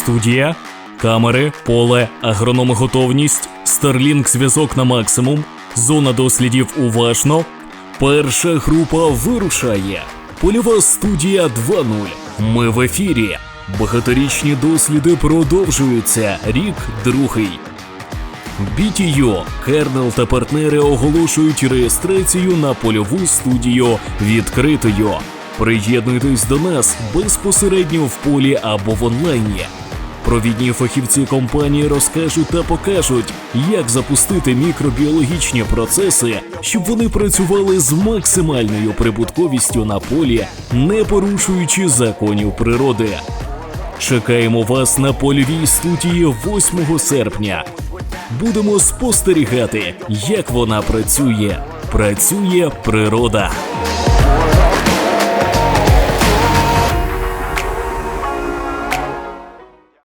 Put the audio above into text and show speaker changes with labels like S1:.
S1: студія, камери, поле, агрономи готовність, Starlink зв'язок на максимум, зона дослідів уважно. Перша група вирушає. Польова студія 2.0. Ми в ефірі. Багаторічні досліди продовжуються. Рік другий. BTU, Кернел та партнери оголошують реєстрацію на польову студію відкритою. Приєднуйтесь до нас безпосередньо в полі або в онлайні. Провідні фахівці компанії розкажуть та покажуть, як запустити мікробіологічні процеси, щоб вони працювали з максимальною прибутковістю на полі, не порушуючи законів природи. Чекаємо вас на польовій студії 8 серпня. Будемо спостерігати, як вона працює. Працює природа.